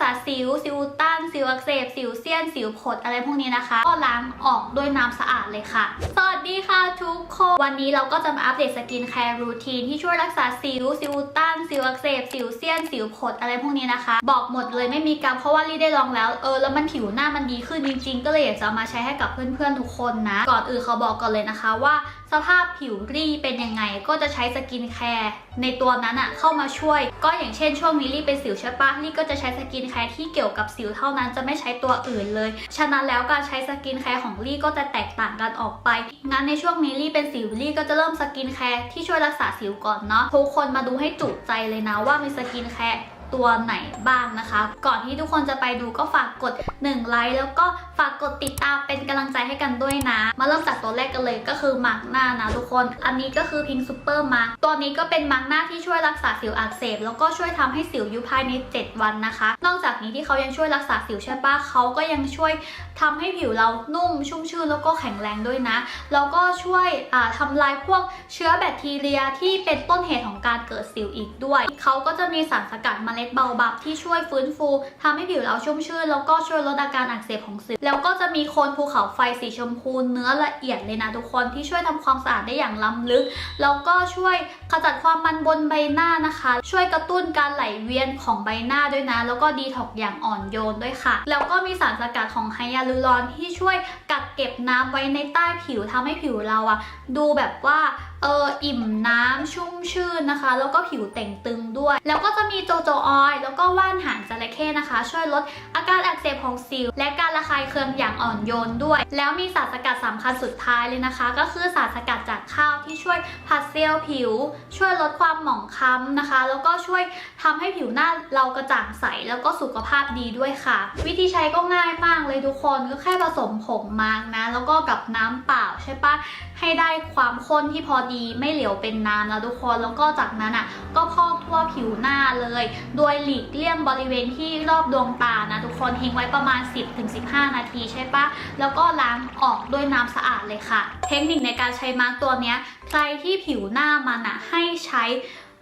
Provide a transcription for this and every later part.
ษาสิว สิวต้านสิวอักเสบ สิวเซียน สิวผดอะไรพวกนี้นะคะ ก็ล้างออกด้วยน้ำสะอาดเลยค่ะ สวัสดีค่ะทุกคน วันนี้เราก็จะมาอัปเดตสกินแคร์รูทีนที่ช่วยรักษาสิว สิวต้าน สิวอักเสบ สิวเซียน สิวผดอะไรพวกนี้นะคะ บอกหมดเลยไม่มีกั๊กเพราะว่ารีได้ลองแล้วเออแล้วมันผิวหน้ามันดีขึ้นจริงๆ ก็เลยอยากจะมาใช้ให้กับเพื่อนๆทุกคนนะ ก่อนอื่นเขาบอกก่อนเลยนะคะว่า สภาพผิวรี่เป็นยังไงก็จะใช้สกินแคร์ในตัวนั้นอะเข้ามาช่วย ก็อย่างเช่นช่วงนี้รี่เป็นสิวใช่ปะรี่ก็จะใช้สกินแคร์ที่เกี่ยวกับสิวเท่านั้นจะไม่ใช้ตัวอื่นเลย ฉะนั้นแล้วการใช้สกินแคร์ของรี่ก็จะแตกต่างกันออกไปงั้นในช่วงนี้รี่เป็นสิวรี่ก็จะเริ่มสกินแคร์ที่ช่วยรักษาสิวก่อนเนาะทุกคนมาดูให้จุใจเลยนะว่ามีสกินแคร์ ตัวไหนบ้างนะคะ ก่อนที่ทุกคนจะไปดูก็ฝากกด1ไลค์แล้วก็ฝากกดติดตามเป็นกำลังใจให้กันด้วยนะ มาเริ่มจากตัวแรกกันเลยก็คือมาร์กหน้านะทุกคน อันนี้ก็คือพิงซูเปอร์มาร์กตัวนี้ก็เป็นมาร์กหน้าที่ช่วยรักษาสิวอักเสบแล้วก็ช่วยทำให้สิวยุบภายใน 7 วันนะคะ นอกจากนี้ที่เขายังช่วยรักษาสิวใช่ปะเขาก็ยังช่วยทำให้ผิวเรานุ่มชุ่มชื่นแล้วก็แข็งแรงด้วยนะ แล้วก็ช่วยอ่าทำลายพวกเชื้อแบคทีเรียที่เป็นต้นเหตุของการเกิดสิวอีกด้วย เขาก็จะมีสารสกัดเล็ดเบาบับที่ช่วยฟื้นฟูทำให้ผิวเราชุ่มชื่น แล้วก็ช่วยลดอาการอักเสบของสิวแล้วก็จะมีโคนภูเขาไฟสีชมพูเนื้อละเอียดเลยนะทุกคนที่ช่วยทำความสะอาดได้อย่างล้ำลึก แล้วก็ช่วยขจัดความมันบนใบหน้านะคะ ช่วยกระตุ้นการไหลเวียนของใบหน้าด้วยนะ แล้วก็ดีท็อกอย่างอ่อนโยนด้วยค่ะ แล้วก็มีสารสกัดของไฮยาลูรอนที่ช่วยกักเก็บน้ำไว้ในใต้ผิวทำให้ผิวเราอะดูแบบว่าเอออิ่มน้ำชุ่มชื่นนะคะ แล้วก็ผิวเต่งตึงด้วย แล้วก็จะมีโจโจออยล์แล้วก็ว่านหางจระเข้นะคะ ช่วยลดอาการอักเสบของสิว และการระคายเคืองอย่างอ่อนโยนด้วย แล้วมีสารสกัดสำคัญสุดท้ายเลยนะคะ ก็คือสารสกัดจากข้าวที่ช่วยผัดเซลล์ผิว ช่วยลดความหมองคล้ำนะคะ แล้วก็ช่วยทำให้ผิวหน้าเรากระจ่างใสแล้วก็สุขภาพดีด้วยค่ะ วิธีใช้ก็ง่ายมากเลยทุกคนก็แค่ผสมผงมาร์กนะ แล้วก็กับน้ำเปล่าใช่ปะให้ได้ความข้นที่พอดีไม่เหลวเป็นน้ำแล้วทุกคนแล้วก็จากนั้นอะก็พอกทั่วผิวหน้าเลย โดยหลีกเลี่ยงบริเวณที่รอบดวงตานะทุกคนทิ้งไว้ประมาณ 10-15 นาทีใช่ปะแล้วก็ล้างออกด้วยน้ำสะอาดเลยค่ะ เทคนิคในการใช้มาร์กตัวนี้ใครที่ผิวหน้ามันอะให้ใช้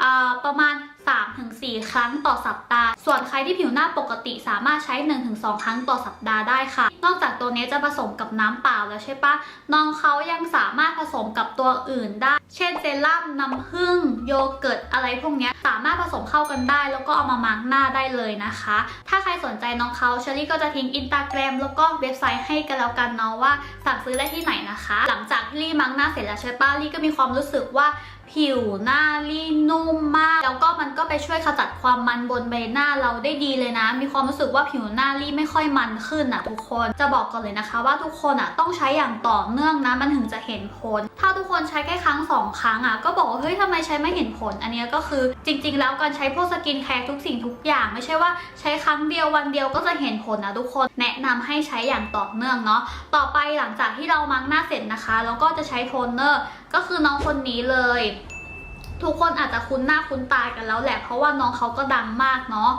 อ่าประมาณ 3-4 ครั้งต่อสัปดาห์ ส่วนใครที่ผิวหน้าปกติสามารถใช้ 1-2 ครั้งต่อสัปดาห์ได้ค่ะ นอกจากตัวนี้จะผสมกับน้ำเปล่าแล้วใช่ปะน้องเขายังสามารถผสมกับตัวอื่นได้เช่นเซรั่มน้ำผึ้งโยเกิร์ตอะไรพวกนี้สามารถผสมเข้ากันได้ แล้วก็เอามามาร์กหน้าได้เลยนะคะ ถ้าใครสนใจน้องเขาเชอรี่ก็จะทิ้งอินสตาแกรมแล้วก็เว็บไซต์ให้กันแล้วกันเนาะว่าสั่งซื้อได้ที่ไหนนะคะ หลังจากที่รี่มาร์กหน้าเสร็จแล้วใช่ปะรี่ก็มีความรู้สึกว่าผิวหน้ารี่นุ่มมาก แล้วก็มันก็ไปช่วยขจัดความมันบนใบหน้าเราได้ดีเลยนะ มีความรู้สึกว่าผิวหน้ารี่ไม่ค่อยมันขึ้นอะทุกคนจะบอกก่อนเลยนะคะ ว่าทุกคนอะต้องใช้อย่างต่อเนื่องนะมันถึงจะเห็นผล ถ้าทุกคนใช้แค่ครั้งสองครั้งอะก็บอกว่าเฮ้ยทำไมใช้ไม่เห็นผล อันนี้ก็คือจริง ๆ แล้วการใช้พวกสกินแคร์ทุกสิ่งทุกอย่าง ไม่ใช่ว่าใช้ครั้งเดียววันเดียวก็จะเห็นผลนะทุกคนแนะนำให้ใช้อย่างต่อเนื่องเนาะต่อไปหลังจากที่เรามาร์กหน้าเสร็จนะคะ แล้วก็จะใช้โทนเนอร์ก็คือน้องคนนี้เลย ทุกคนอาจจะคุ้นหน้าคุ้นตากันแล้วแหละเพราะว่าน้องเขาก็ดังมากเนาะ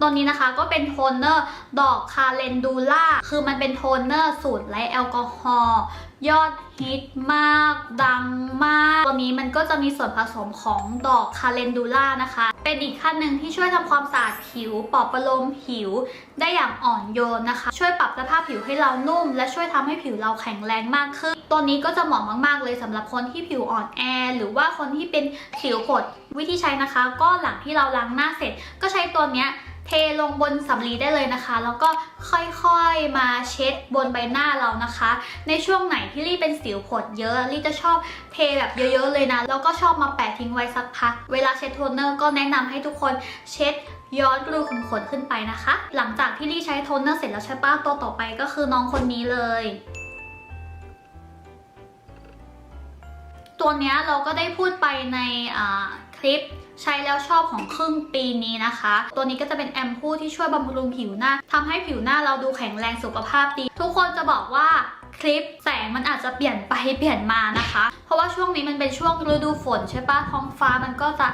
ตัวนี้นะคะก็เป็นโทนเนอร์ดอกคาเลนดูล่า คือมันเป็นโทนเนอร์สูตรไร้แอลกอฮอล์ ยอดฮิตมากดังมาก ตัวนี้มันก็จะมีส่วนผสมของดอกคาเลนดูล่านะคะ เป็นอีกขั้นหนึ่งที่ช่วยทำความสะอาดผิวปลอบประโลมผิว ได้อย่างอ่อนโยนนะคะ ช่วยปรับสภาพผิวให้เรานุ่ม และช่วยทำให้ผิวเราแข็งแรงมากขึ้น ตัวนี้ก็จะเหมาะมาก ๆ เลยสำหรับคนที่ผิวอ่อนแอ หรือว่าคนที่เป็นสิวผดวิธีใช้นะคะ ก็หลังที่เราล้างหน้าเสร็จ ก็ใช้ตัวเนี้ย ทลงบนสำลีได้เลยนะคะ แล้วก็ค่อยๆมาเช็ดบนใบหน้าเรานะคะ ในช่วงไหนที่ลี่เป็นสิวผดเยอะลี่จะชอบเทแบบเยอะๆเลยนะ แล้วก็ชอบมาแปะทิ้งไว้สักพัก เวลาเช็ดโทนเนอร์ก็แนะนำให้ทุกคนเช็ดย้อนรูขุมขนขึ้นไปนะคะ หลังจากที่ลี่ใช้โทนเนอร์เสร็จแล้วใช่ปะตัวต่อไปก็คือน้องคนนี้เลย ตัวเนี้ยเราก็ได้พูดไปในอ่า ลิปใช้แล้วชอบของครึ่งปีนี้นะคะ ตัวนี้ก็จะเป็นแอมพูที่ช่วยบำรุงผิวหน้าทำให้ผิวหน้าเราดูแข็งแรงสุขภาพดี ทุกคนจะบอกว่าคลิปแสงมันอาจจะเปลี่ยนไปเปลี่ยนมานะคะ เพราะว่าช่วงนี้มันเป็นช่วงฤดูฝนใช่ปะท้องฟ้ามันก็จะ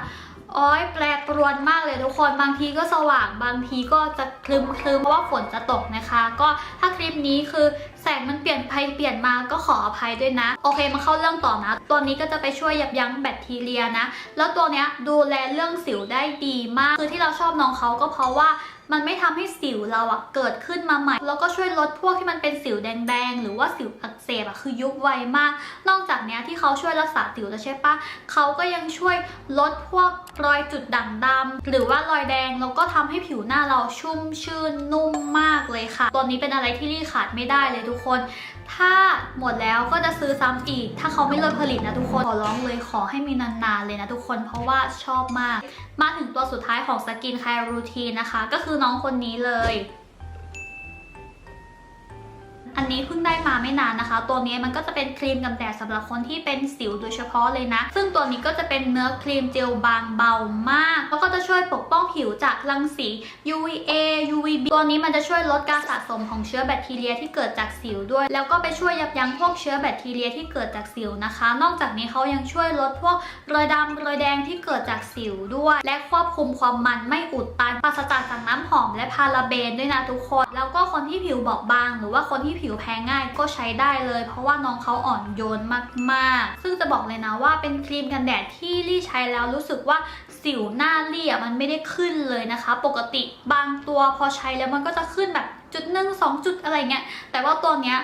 อ้อยแปรปรวนมากเลยทุกคนบางทีก็สว่างบางทีก็จะคลึมคลึมเพราะว่าฝนจะตกนะคะ ก็ถ้าคลิปนี้คือแสงมันเปลี่ยนไปเปลี่ยนมาก็ขออภัยด้วยนะ โอเคมาเข้าเรื่องต่อนะ ตัวนี้ก็จะไปช่วยยับยั้งแบคทีเรียนะ แล้วตัวเนี้ยดูแลเรื่องสิวได้ดีมากคือที่เราชอบน้องเขาก็เพราะว่า มันไม่ทำให้สิวเราอะเกิดขึ้นมาใหม่ แล้วก็ช่วยลดพวกที่มันเป็นสิวแดงๆ หรือว่าสิวอักเสบอะคือยุบไวมาก นอกจากเนี้ยที่เขาช่วยรักษาสิวแล้วใช่ปะเขาก็ยังช่วยลดพวกรอยจุดด่างดำหรือว่ารอยแดง แล้วก็ทำให้ผิวหน้าเราชุ่มชื่นนุ่มมากเลยค่ะ ตัวนี้เป็นอะไรที่รีขาดไม่ได้เลยทุกคน ถ้าหมดแล้วก็จะซื้อซ้ำอีก ถ้าเขาไม่เลิกผลิตนะทุกคน ขอร้องเลยขอให้มีนานๆเลยนะทุกคน เพราะว่าชอบมาก มาถึงตัวสุดท้ายของสกินแคร์รูทีนนะคะ ก็คือน้องคนนี้เลย นี้เพิ่งได้มาไม่นานนะคะ ตัวนี้มันก็จะเป็นครีมกันแดดสำหรับคนที่เป็นสิวโดยเฉพาะเลยนะ ซึ่งตัวนี้ก็จะเป็นเนื้อครีมเจลบางเบามาก แล้วก็จะช่วยปกป้องผิวจากรังสี UVA UVB ตัวนี้มันจะช่วยลดการสะสมของเชื้อแบคทีเรียที่เกิดจากสิวด้วย แล้วก็ไปช่วยยับยั้งพวกเชื้อแบคทีเรียที่เกิดจากสิวนะคะ นอกจากนี้เขายังช่วยลดพวกรอยดำรอยแดงที่เกิดจากสิวด้วย และควบคุมความมันไม่อุดตันปราศจากสารน้ำหอมและพาราเบนด้วยนะทุกคน แล้วก็คนที่ผิวบอบบาง หรือว่าคนที่ผิวแพ้ง่ายก็ใช้ได้เลย เพราะว่าน้องเขาอ่อนโยนมากๆ ซึ่งจะบอกเลยนะว่าเป็นครีมกันแดดที่ลี่ใช้แล้วรู้สึกว่าสิวหน้าลี่อะมันไม่ได้ขึ้นเลยนะคะ ปกติบางตัวพอใช้แล้วมันก็จะขึ้นแบบจุดหนึ่งสองจุดอะไรเงี้ยแต่ว่าตัวเนี้ย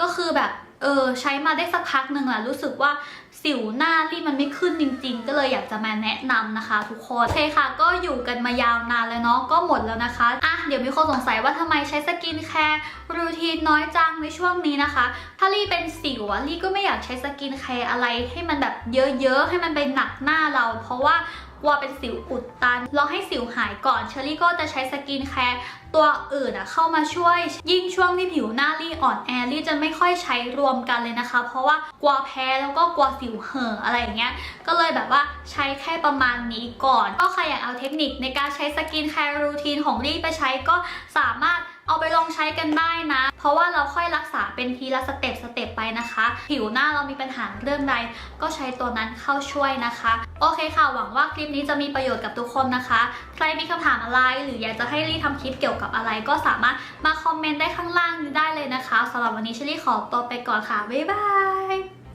ก็คือแบบ เออใช้มาได้สักพักหนึ่งแหละรู้สึกว่าสิวหน้าลี่มันไม่ขึ้นจริง ๆ ก็เลยอยากจะมาแนะนำนะคะทุกคนโอเคค่ะ ก็อยู่กันมายาวนานแล้วเนาะก็หมดแล้วนะคะอะเดี๋ยวมีคนสงสัยว่าทำไมใช้สกินแคร์รูทีนน้อยจังในช่วงนี้นะคะ ถ้าลี่เป็นสิวอะลี่ก็ไม่อยากใช้สกินแคร์อะไรให้มันแบบเยอะๆให้มันไปหนักหน้าเรา เพราะว่า กลัวเป็นสิวอุดตันรอให้สิวหายก่อนเชอรี่ก็จะใช้สกินแคร์ตัวอื่นอะเข้ามาช่วย ยิ่งช่วงที่ผิวหน้าลี่อ่อนแอลี่จะไม่ค่อยใช้รวมกันเลยนะคะ เพราะว่ากลัวแพ้แล้วก็กลัวสิวเห่ออะไรอย่างเงี้ยก็เลยแบบว่าใช้แค่ประมาณนี้ก่อน ก็ใครอยากเอาเทคนิคในการใช้สกินแคร์รูทีนของลี่ไปใช้ก็สามารถ เอาไปลองใช้กันได้นะ เพราะว่าเราค่อยรักษาเป็นทีละสเต็ปสเต็ปไปนะคะ ผิวหน้าเรามีปัญหาเรื่องใด ก็ใช้ตัวนั้นเข้าช่วยนะคะ โอเคค่ะ หวังว่าคลิปนี้จะมีประโยชน์กับทุกคนนะคะ ใครมีคำถามอะไร หรืออยากจะให้ลี่ทำคลิปเกี่ยวกับอะไร ก็สามารถมาคอมเมนต์ได้ข้างล่างนี้ได้เลยนะคะสำหรับวันนี้เชลี่ขอตัวไปก่อนค่ะบ๊ายบาย